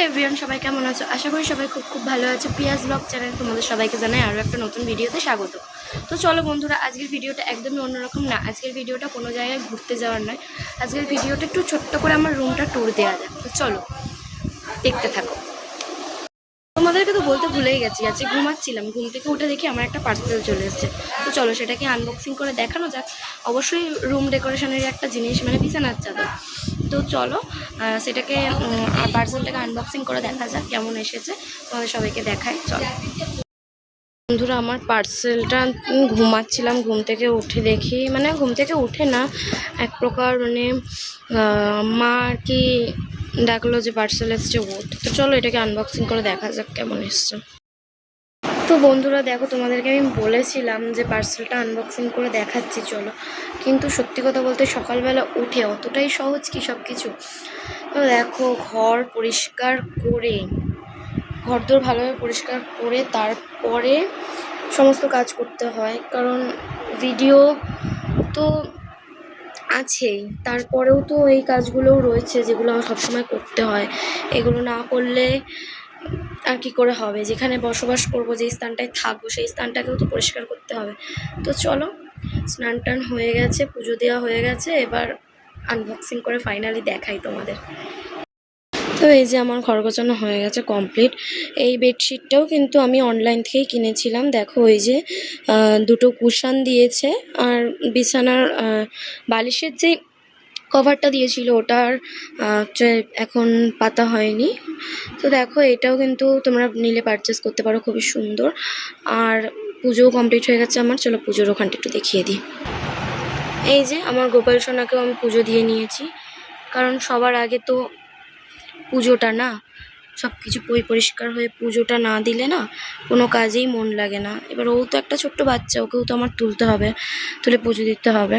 Hello everyone, সবাই কেমন আছো? আশা করি সবাই খুব খুব ভালো আছে। পিয়াজ ব্লগ চ্যানেল তোমাদের সবাইকে জানাই আরও একটা নতুন ভিডিওতে স্বাগত। তো চলো বন্ধুরা, আজকের ভিডিওটা একদমই অন্যরকম না। আজকের ভিডিওটা কোনো জায়গায় ঘুরতে যাওয়ার নয়। আজকের ভিডিওটা একটু ছোট্ট করে আমার রুমটা ট্যুর দেওয়া যাক। তো চলো, দেখতে থাকো। তোমাদেরকে তো বলতে ভুলেই গেছি, আজকে ঘুমাচ্ছিলাম। ঘুম থেকে উঠে দেখি আমার একটা পার্সেল চলে এসেছে। তো চলো সেটাকে আনবক্সিং করে দেখানো যাক। অবশ্যই রুম ডেকোরেশনের একটা জিনিস মানে বিছানার চাদর। তো চলো সেটাকে পার্সেলটাকে আনবক্সিং করে দেখা যাক কেমন এসেছে। তোমাদের সবাইকে দেখাই, চলো। বন্ধুরা, আমার পার্সেলটা ঘুমাচ্ছিলাম, ঘুম থেকে উঠে দেখি মানে ঘুম থেকে উঠে না, এক প্রকার মানে মা আর কি ডাকলো যে পার্সেল এসছে ওট তো চলো এটাকে আনবক্সিং করে দেখা যাক কেমন এসছে। তো বন্ধুরা, দেখো তোমাদেরকে আমি বলেছিলাম যে পার্সেলটা আনবক্সিং করে দেখাচ্ছি, চলো। কিন্তু সত্যি কথা বলতে সকালবেলা উঠে অতটাই সহজ কি সব কিছু দেখো, ঘর পরিষ্কার করে, ঘরদোর ভালোভাবে পরিষ্কার করে তারপরে সমস্ত কাজ করতে হয়। কারণ ভিডিও তো আছেই, তারপরেও তো এই কাজগুলোও রয়েছে যেগুলো আমার সবসময় করতে হয়। এগুলো না করলে আর কি করে হবে? যেখানে বসবাস করব, যেই স্থানটায় থাকব, সেই স্থানটাকেও তো পরিষ্কার করতে হবে। তো চলো, স্নান টান হয়ে গেছে, পুজো দেওয়া হয়ে গেছে, এবার আনবক্সিং করে ফাইনালি দেখাই তোমাদের। তো এই যে আমার ঘর হয়ে গেছে কমপ্লিট এই বেডশিটটাও কিন্তু আমি অনলাইন থেকেই কিনেছিলাম। দেখো ওই যে দুটো কুশান দিয়েছে, আর বিছানার বালিশের যে কভারটা দিয়েছিল, ওটার এখন পাতা হয়নি। তো দেখো, এটাও কিন্তু তোমরা নিলে পারচেস করতে পারো, খুবই সুন্দর। আর পুজোও কমপ্লিট হয়ে গেছে আমার, চলো পুজোর ওখানটা একটু দেখিয়ে দিই। এই যে আমার গোপাল সোনাকেও আমি পুজো দিয়ে নিয়েছি, কারণ সবার আগে তো পুজোটা না সব কিছু পরি, পরিষ্কার হয়ে পুজোটা না দিলে না কোনো কাজেই মন লাগে না। এবার ও তো একটা ছোট্ট বাচ্চা, ওকেও তো আমার তুলতে হবে, তুলে পুজো দিতে হবে।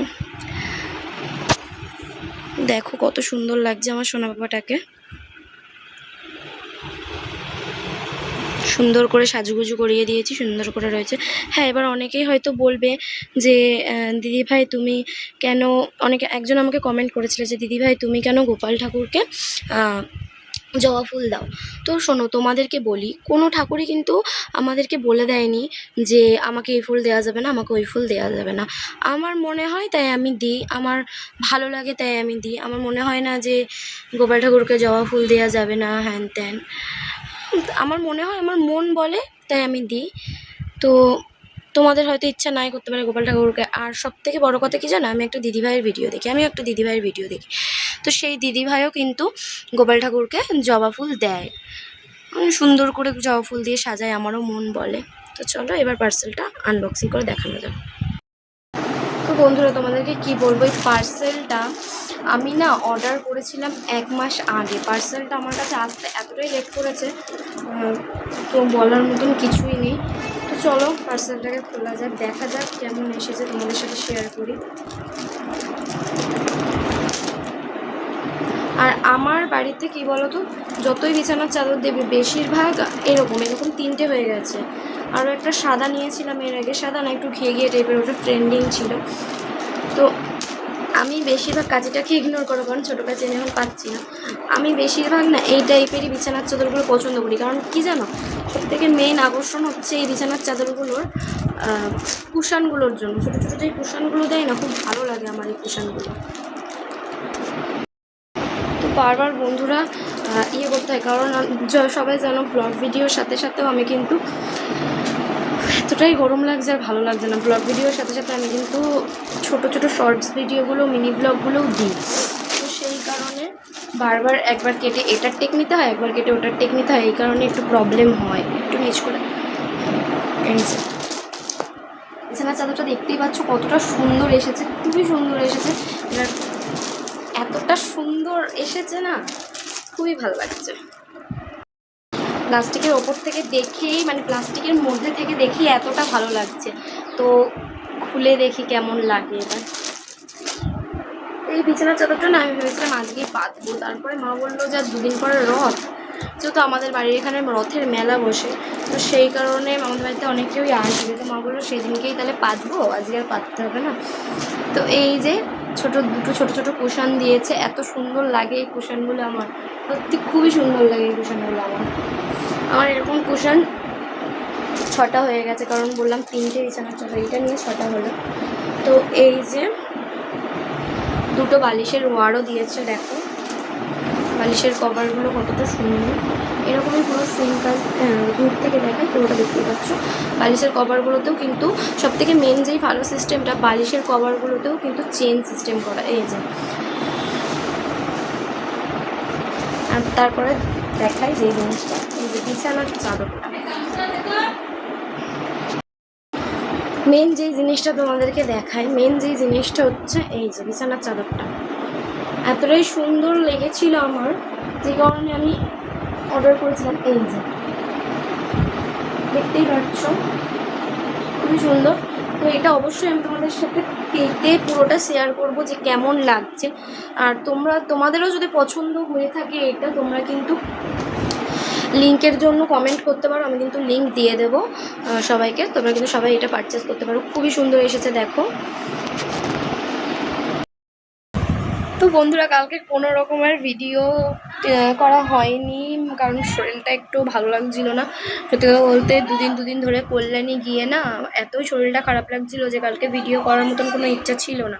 দেখো কত সুন্দর লাগছে আমার সোনা বাবাটাকে সুন্দর করে সাজুগুজু করিয়ে দিয়েছি, সুন্দর করে রয়েছে। হ্যাঁ এবার অনেকেই হয়তো বলবে যে দিদি দিদিভাই তুমি কেন, অনেকে, একজন আমাকে কমেন্ট করেছিল যে, দিদিভাই, তুমি কেন গোপাল ঠাকুরকে জবা ফুল দাও। তো শোনো, তোমাদেরকে বলি, কোনো ঠাকুরই কিন্তু আমাদেরকে বলে দেয়নি যে আমাকে এই ফুল দেওয়া যাবে না, আমাকে ওই ফুল দেওয়া যাবে না। আমার মনে হয় তাই আমি দিই, আমার ভালো লাগে তাই আমি দিই। আমার মনে হয় না যে গোপাল ঠাকুরকে জবা ফুল দেওয়া যাবে না, হ্যান ত্যান। আমার মনে হয়, আমার মন বলে তাই আমি দিই। তো তোমাদের হয়তো ইচ্ছা নাই করতে পারে গোপাল ঠাকুরকে। আর সব থেকে বড়ো কথা কি জানো? আমি একটা দিদিভাইয়ের ভিডিও দেখি। আমি একটা দিদিভাইয়ের ভিডিও দেখি। তো সেই দিদিভাইও কিন্তু গোপাল ঠাকুরকে জবা ফুল দেয়। সুন্দর করে জবা ফুল দিয়ে সাজায়, আমারও মন বলে। তো চলো এবার পার্সেলটা আনবক্সিং করে দেখানো যাবে তো বন্ধুরা, তোমাদেরকে কি বলব? এই পার্সেলটা আমি না অর্ডার করেছিলাম এক মাস আগে। পার্সেলটা আমার কাছে আসতে এতটাই লেট করেছে। তো বলার মতন কিছুই নেই। চলো পার্সেলটাকে খোলা যাক, দেখা যাক কেমন এসেছে তোমাদের সাথে শেয়ার করি। আর আমার বাড়িতে কি বলতো, যতই বিছানার চাদর দেবে, বেশিরভাগ এরকম এরকম তিনটে হয়ে গেছে। আরও একটা সাদা নিয়েছিলাম এর আগে, সাদা না, একটু ঘিয়ে ঘিয়ে টাইপের ওটা ট্রেন্ডিং ছিল। তো আমি বেশিরভাগ কাজেটাকে ইগনোর করো, কারণ ছোটো কাজে আমি এখন পাচ্ছি না। আমি বেশিরভাগ না এই টাইপেরই বিছানার চাদরগুলো পছন্দ করি, কারণ কি জানো? থেকে মেন আকর্ষণ হচ্ছে এই বিছানার চাদরগুলোর কুশানগুলোর জন্য। ছোটো ছোটো যেই কুশানগুলো দেয় না, খুব ভালো লাগে আমার এই কুশানগুলো। তো বারবার বন্ধুরা ইয়ে করতে হয়, কারণ সবাই জানো ব্লগ ভিডিওর সাথে সাথেও আমি কিন্তু এতটাই গরম লাগছে আর ভালো লাগছে না। ব্লগ ভিডিওর সাথে সাথে আমি কিন্তু ছোট ছোট শর্টস ভিডিওগুলো মিনি ব্লগগুলোও দিই। তো সেই কারণে বারবার একবার কেটে এটার টেক নিতে হয়, একবার কেটে ওটার টেক নিতে হয়, এই কারণে একটু প্রবলেম হয়। একটু নিচ করে। বিছানার চাদরটা দেখতেই পাচ্ছ, কতটা সুন্দর এসেছে, খুবই সুন্দর এসেছে। এবার এতটা সুন্দর এসেছে না, খুবই ভালো লাগছে। প্লাস্টিকের ওপর থেকে দেখেই মানে প্লাস্টিকের মধ্যে থেকে দেখেই এতটা ভালো লাগছে। তো খুলে দেখি কেমন লাগে এবার। এই বিছানার চাদরটা না আমি ভেবেছিলাম আজকেই পাতবো তারপরে মা বলল, যে, দুদিন পরে রথ। যেহেতু আমাদের বাড়ির এখানে রথের মেলা বসে, তো সেই কারণে আমাদের বাড়িতে অনেক কেউই আসবে। তো মা বলল, সেদিনকেই তাহলে পাতবো আজকে আর পাততে হবে না। তো এই যে ছোট, দুটো ছোট ছোট কুশান দিয়েছে, এত সুন্দর লাগে এই কুশানগুলো আমার। সত্যি খুবই সুন্দর লাগে এই কুশানগুলো আমার। আমার এরকম কুশন ছটা হয়ে গেছে কারণ বললাম তিনটে বিছানার চাদর এইটা নিয়ে ছটা হলো। তো এই যে দুটো বালিশের ওয়ারও দিয়েছে দেখো। বালিশের কভারগুলো কতটা সুন্দর। এরকমই পুরো সিম কাজ হ্যাঁ, দূর থেকে দেখাই পুরোটা দেখতে পাচ্ছ। বালিশের কভারগুলোতেও কিন্তু সব থেকে মেন যেই ভালো সিস্টেমটা বালিশের কভারগুলোতেও কিন্তু চেন সিস্টেম করা এই যে। আর তারপরে দেখাই যে জিনিসটা এই যে বিছানার চাদরটা মেন যেই জিনিসটা তোমাদেরকে দেখায় মেন যে জিনিসটা হচ্ছে এই যে বিছানার চাদরটা। এতটাই সুন্দর লেগেছিল আমার, যে কারণে আমি অর্ডার করেছিলাম এই যে। দেখতেই পাচ্ছ? খুবই সুন্দর। তো এটা অবশ্যই আমি তোমাদের সাথে পেতে পুরোটা শেয়ার করব যে কেমন লাগছে। আর তোমরা, তোমাদেরও যদি পছন্দ হয়ে থাকে এটা, তোমরা কিন্তু লিঙ্কের জন্য কমেন্ট করতে পারো, আমি কিন্তু লিঙ্ক দিয়ে দেবো। সবাইকে, তোমরা কিন্তু সবাই এটা পারচেস করতে পারো। খুবই সুন্দর এসেছে, দেখো। বন্ধুরা, কালকে কোনো রকমের ভিডিও করা হয়নি, কারণ শরীরটা একটু ভালো লাগছিল না। সত্যি কথা বলতে, দুদিন দুদিন ধরে কল্যাণী গিয়ে না, এতই শরীরটা খারাপ লাগছিল যে কালকে ভিডিও করার মতন কোনো ইচ্ছা ছিল না।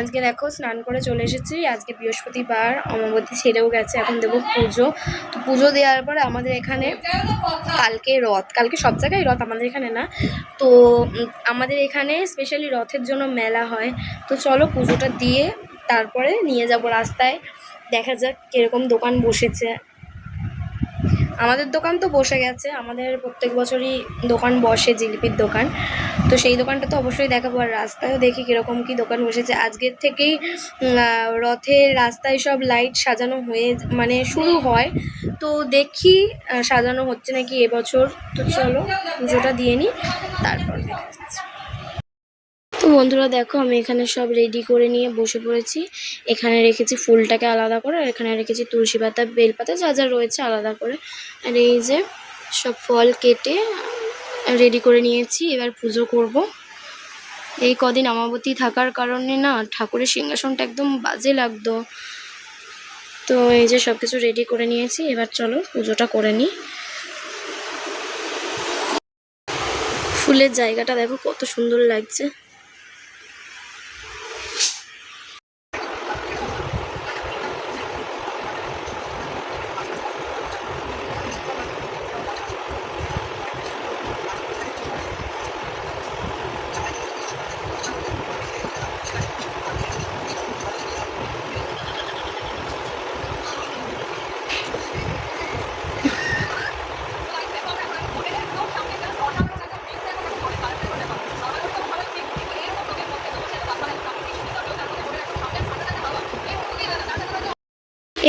আজকে দেখো, স্নান করে চলে এসেছি। আজকে বৃহস্পতিবার, অমাবতী ছেড়েও গেছে, এখন দেবো পুজো। তো পুজো দেওয়ার পরে আমাদের এখানে কালকে রথ। কালকে সব জায়গায় রথ, আমাদের এখানে না। তো আমাদের এখানে স্পেশালি রথের জন্য মেলা হয়। তো চলো পুজোটা দিয়ে তারপরে নিয়ে যাব রাস্তায়। দেখা যাক কীরকম দোকান বসেছে। আমাদের দোকান তো বসে গেছে। আমাদের প্রত্যেক বছরই দোকান বসে, জিলিপির দোকান। তো সেই দোকানটা তো অবশ্যই দেখাবো আর রাস্তায়ও দেখি কীরকম কী দোকান বসেছে। আজকের থেকেই রথের রাস্তায় সব লাইট সাজানো হয়ে মানে শুরু হয়। তো দেখি সাজানো হচ্ছে নাকি এবছর। তো চলো, পুজোটা দিয়ে নিই, তারপর দেখা তো বন্ধুরা দেখো, আমি এখানে সব রেডি করে নিয়ে বসে পড়েছি। এখানে রেখেছি ফুলটাকে আলাদা করে, আর এখানে রেখেছি তুলসী পাতা, বেলপাতা, যা যা রয়েছে আলাদা করে। আর এই যে সব ফল কেটে রেডি করে নিয়েছি, এবার পুজো করব। এই কদিন আমাবতী থাকার কারণে না, ঠাকুরের সিংহাসনটা একদম বাজে লাগতো। তো এই যে সব কিছু রেডি করে নিয়েছি, এবার চলো পুজোটা করে নিই। ফুলের জায়গাটা দেখো কত সুন্দর লাগছে।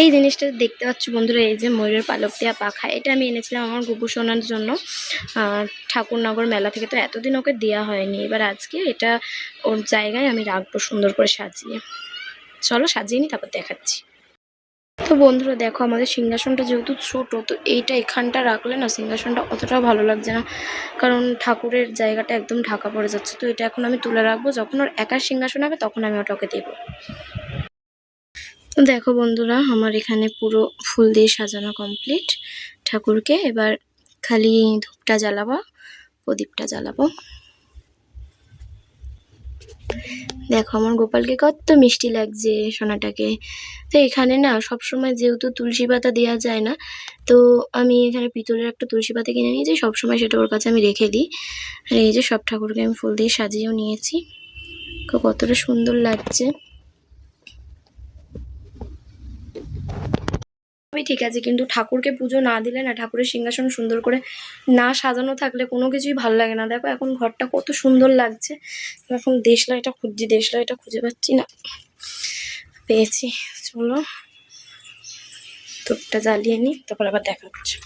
এই জিনিসটা দেখতে পাচ্ছ বন্ধুরা, এই যে ময়ূরের পালক দেওয়া পাখা, এটা আমি এনেছিলাম আমার গুপু সোনার জন্য। ঠাকুরনগর মেলা থেকে তো এতদিন ওকে দেওয়া হয়নি, এবার আজকে এটা ওর জায়গায় আমি রাখব সুন্দর করে সাজিয়ে। চলো সাজিয়ে নিই তারপর দেখাচ্ছি। তো বন্ধুরা, দেখো আমাদের সিংহাসনটা যেহেতু ছোট, তো এইটা এখানটা রাখলে না সিংহাসনটা অতটাও ভালো লাগছে না। কারণ ঠাকুরের জায়গাটা একদম ঢাকা পড়ে যাচ্ছে, তো এটা এখন আমি তুলে রাখব। যখন ওর একার সিংহাসন হবে, তখন আমি ওটা ওকে দেবো। তো দেখো বন্ধুরা, আমার এখানে পুরো ফুল দিয়ে সাজানো কমপ্লিট ঠাকুরকে এবার খালি ধূপটা জ্বালাবো, প্রদীপটা জ্বালাবো। দেখো, আমার গোপালকে কত মিষ্টি লাগছে সোনাটাকে। তো এখানে না, সবসময় যেহেতু তুলসী পাতা দেওয়া যায় না, তো আমি এখানে পিতলের একটা তুলসী পাতা কিনে নিয়েছি, সবসময় সেটা ওর কাছে আমি রেখে দিই। আর এই যে সব ঠাকুরকে আমি ফুল দিয়ে সাজিয়েও নিয়েছি। কতটা সুন্দর লাগছে। আমি ঠিক আছে, কিন্তু ঠাকুরকে পুজো না দিলে না, ঠাকুরের সিংহাসন সুন্দর করে না সাজানো থাকলে কোনো কিছুই ভালো লাগে না। দেখো এখন ঘরটা কত সুন্দর লাগছে। এখন দেশলাইটা খুঁজছি দেশলাইটা খুঁজে পাচ্ছি না। পেয়েছি। চলো। ধূপটা জ্বালিয়ে নিই তারপর আবার দেখা হচ্ছে।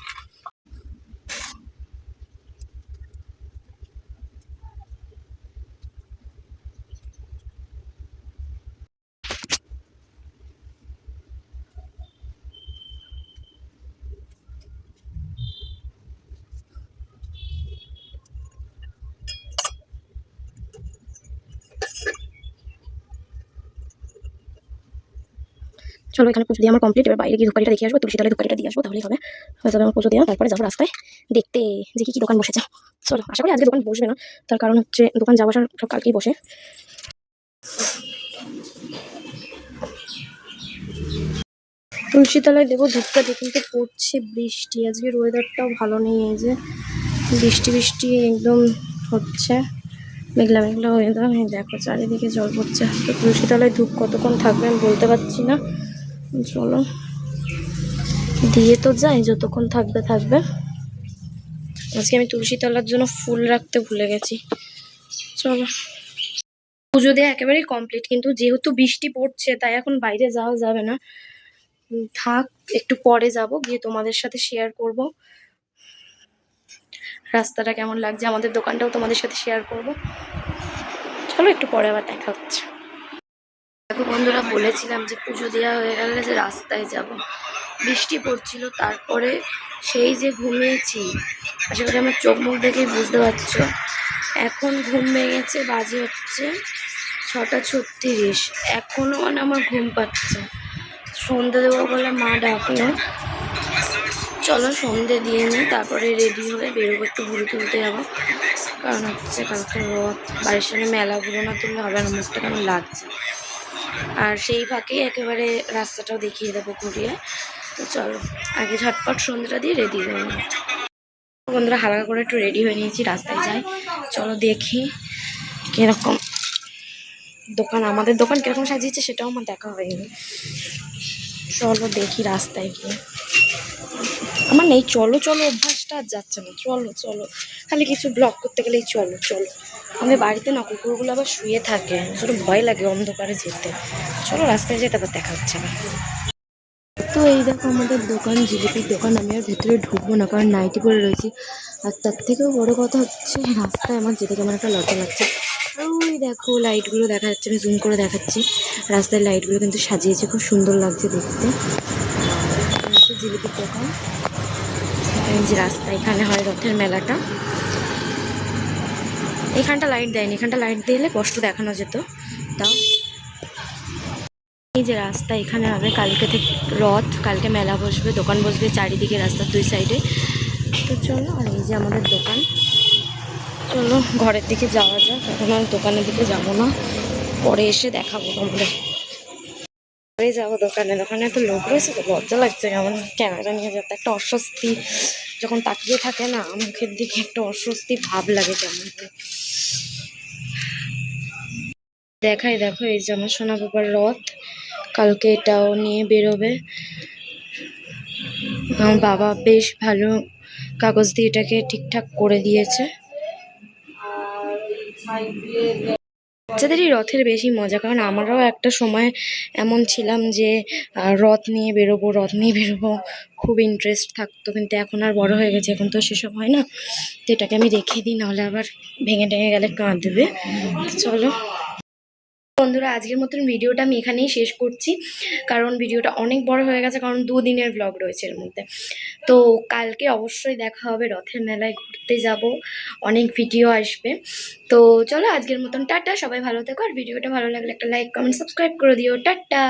চলো এখানে পুজো দিয়ে আমার কমপ্লিট এবার বাইরে গিয়ে ধূপকাঠিটা দেখে আসব, তুলসী তলায় ধূপকাঠিটা দিয়ে আসব, তাহলেই হবে। হয়ে যাবে আমার পুজো দেওয়া, তারপরে যাব রাস্তায় দেখতে, যে কি দোকান বসেছে। চলো, আশা করি আজকে দোকান বসবে না, তার কারণ হচ্ছে দোকান যাওয়া আসার সব কালকেই বসে। তুলসীতলায় দেবো ধূপকাঠি কিন্তু পড়ছে বৃষ্টি আজকের ওয়েদারটাও ভালো নেই, এই যে বৃষ্টি বৃষ্টি একদম হচ্ছে। মেঘলা মেঘলা ওয়েদার দেখো চারিদিকে জল পড়ছে। তো তুলসী তুলসীতলায় ধূপ কতক্ষণ থাকবে আমি বলতে পারছি না। চলো দিয়ে তো যাই, যতক্ষণ থাকবে থাকবে। আজকে আমি তুলসী তলার জন্য ফুল রাখতে ভুলে গেছি। চলো। পুজো দেওয়া একেবারেই কমপ্লিট কিন্তু যেহেতু বৃষ্টি পড়ছে, তাই এখন বাইরে যাওয়া যাবে না। থাক, একটু পরে যাব, গিয়ে তোমাদের সাথে শেয়ার করব। রাস্তাটা কেমন লাগছে? আমাদের দোকানটাও তোমাদের সাথে শেয়ার করব। চলো, একটু পরে আবার দেখা হচ্ছে। দেখো বন্ধুরা বলেছিলাম যে পুজো দেওয়া হয়ে গেলে যে রাস্তায় যাব। বৃষ্টি পড়ছিল, তারপরে সেই যে ঘুমিয়েছি, আশা করি আমার চোখ মুখ দেখেই বুঝতে পারছ। এখন ঘুম ভেঙেছে, বাজে হচ্ছে ছটা ছত্রিশ। এখনও মানে আমার ঘুম পাচ্ছে। সন্ধে দেবো বলে মা ডাকলো। চলো সন্ধে দিয়ে নিই, তারপরে রেডি হয়ে বেরোবো একটু ঘুরে তুলতে যাব। কারণ হচ্ছে কালকে রথ, বাড়ির সামনে মেলাগুলো না তুললে হবে না মুখটা কেমন লাগছে। আর সেই ফাঁকেই একেবারে রাস্তাটাও দেখিয়ে দেবো ঘুরিয়ে। তো চলো, আগে ঝটপট সন্ধ্যাটা দিয়ে রেডি হয়ে বন্ধুরা, হালকা করে একটু রেডি হয়ে নিয়েছি, রাস্তায় যাই। চলো দেখি কীরকম দোকান, আমাদের দোকান কীরকম সাজিয়েছে সেটাও আমার দেখা হয়নি। চলো দেখি রাস্তায় গিয়ে। আমার নেই, চলো চলো, অভ্যাসটা আর যাচ্ছে না। চলো চলো, খালি কিছু ব্লগ করতে গেলেই চলো চলো। আমাদের বাড়িতে না কুকুরগুলো আবার শুয়ে থাকে। ছোট ভয় লাগে অন্ধকারে যেতে। চলো রাস্তায় যেতে আবার দেখা হচ্ছে না তো এই দেখো আমাদের দোকান, জিলিপির দোকান। আমি আর ভেতরে ঢুকবো না, কারণ নাইটি পরে রয়েছি। আর তার থেকেও বড় কথা হচ্ছে, রাস্তায় আমার যেতে কেমন একটা লজ্জা লাগছে। আর ওই দেখো লাইটগুলো দেখা যাচ্ছে, আমি জুম করে দেখাচ্ছি। রাস্তায় লাইটগুলো কিন্তু সাজিয়েছে, খুব সুন্দর লাগছে দেখতে। জিলিপির দোকান। যে রাস্তা, এখানে হয় রথের মেলাটা। এখানটা লাইট দেয়নি, এখানটা লাইট দিলে কষ্ট দেখানো যেত। তাও এই যে রাস্তা, এখানে হবে কালকে থেকে রথ, কালকে মেলা বসবে, দোকান বসবে চারিদিকে রাস্তার দুই সাইডে তো চলো, আর এই যে আমাদের দোকান। চলো, ঘরের দিকে যাওয়া যাক, এখন আর দোকানের দিকে যাব না। পরে এসে দেখাবো তোমাদের। পরে যাব দোকানে দোকানে এত লোক রয়েছে তো লজ্জা লাগছে কেমন ক্যামেরা নিয়ে যেতে একটা অস্বস্তি, যখন তাকিয়ে থাকে না, মুখের দিকে একটা অস্বস্তি ভাব লাগে কেমন। দেখাই, দেখো, এই যে আমার সোনা বাবার রথ, কালকে এটাও নিয়ে বেরোবে। আমার বাবা বেশ ভালো কাগজ দিয়ে এটাকে ঠিকঠাক করে দিয়েছে। বাচ্চাদেরই রথের বেশি মজা, কারণ আমরাও একটা সময় এমন ছিলাম যে রথ নিয়ে বেরোবো, রথ নিয়ে বেরোবো, খুব ইন্টারেস্ট থাকতো, কিন্তু এখন আর বড় হয়ে গেছে, এখন তো সেসব হয় না। তো এটাকে আমি রেখে দিই, নাহলে আবার ভেঙে টেঙে গেলে কাঁদবে। চলো। বন্ধুরা, আজকের মতন ভিডিওটা আমি এখানেই শেষ করছি। কারণ ভিডিওটা অনেক বড় হয়ে গেছে, কারণ দুদিনের ব্লগ রয়েছে এর মধ্যে। তো কালকে অবশ্যই দেখা হবে, রথের মেলায় ঘুরতে যাব, অনেক ভিডিও আসবে। তো চলো আজকের মতন টাটা, সবাই ভালো থেকো। আর ভিডিওটা ভালো লাগলে একটা লাইক কমেন্ট সাবস্ক্রাইব করে দিও। টাটা!